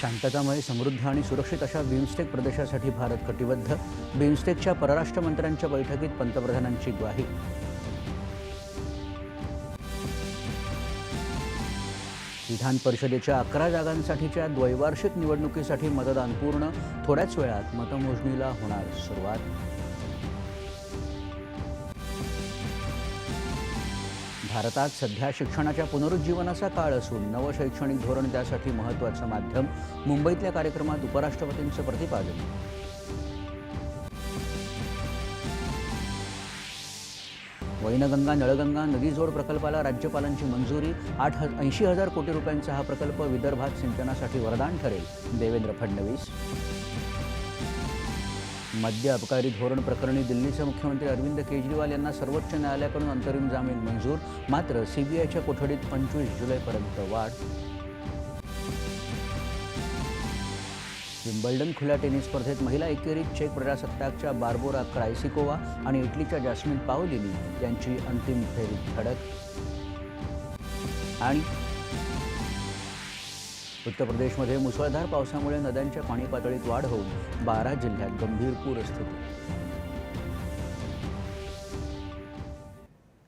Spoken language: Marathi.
शांततामय समृद्ध आणि सुरक्षित अशा बिमस्टेक प्रदेशासाठी भारत कटिबद्ध. बिमस्टेकच्या परराष्ट्र मंत्र्यांच्या बैठकीत पंतप्रधानांची ग्वाही. विधान परिषदेच्या अकरा जागांसाठीच्या द्वैवार्षिक निवडणुकीसाठी मतदान पूर्ण. थोड्याच वेळात मतमोजणीला होणार सुरुवात. भारतात सध्या शिक्षणाच्या पुनरुज्जीवनाचा काळ असून नवं शैक्षणिक धोरण त्यासाठी महत्त्वाचं माध्यम मुंबईतल्या कार्यक्रमात उपराष्ट्रपतींचं प्रतिपादन. वैनगंगा नळगंगा नदीजोड प्रकल्पाला राज्यपालांची मंजुरी आठ ह ऐंशी हजार कोटी रुपयांचा हा प्रकल्प विदर्भात सिंचनासाठी वरदान ठरेल. देवेंद्र फडणवीस मद्य अबकारी धोरण प्रकरणी दिल्लीचे मुख्यमंत्री अरविंद केजरीवाल यांना सर्वोच्च न्यायालयाकडून अंतरिम जामीन मंजूर मात्र सीबीआयच्या कोठडीत पंचवीस जुलैपर्यंत वाढ. विम्बल्डन खुल्या टेनिस स्पर्धेत महिला एकेरीत चेक प्रजासत्ताकच्या बार्बोरा क्रायसिकोवा आणि इटलीच्या जॅस्मिन पाओलिनी यांची अंतिम फेरीत धडक. आणि उत्तर प्रदेशमध्ये मुसळधार पावसामुळे नद्यांच्या पाणी पातळीत वाढ होऊन बारा जिल्ह्यात गंभीर पूरस्थिती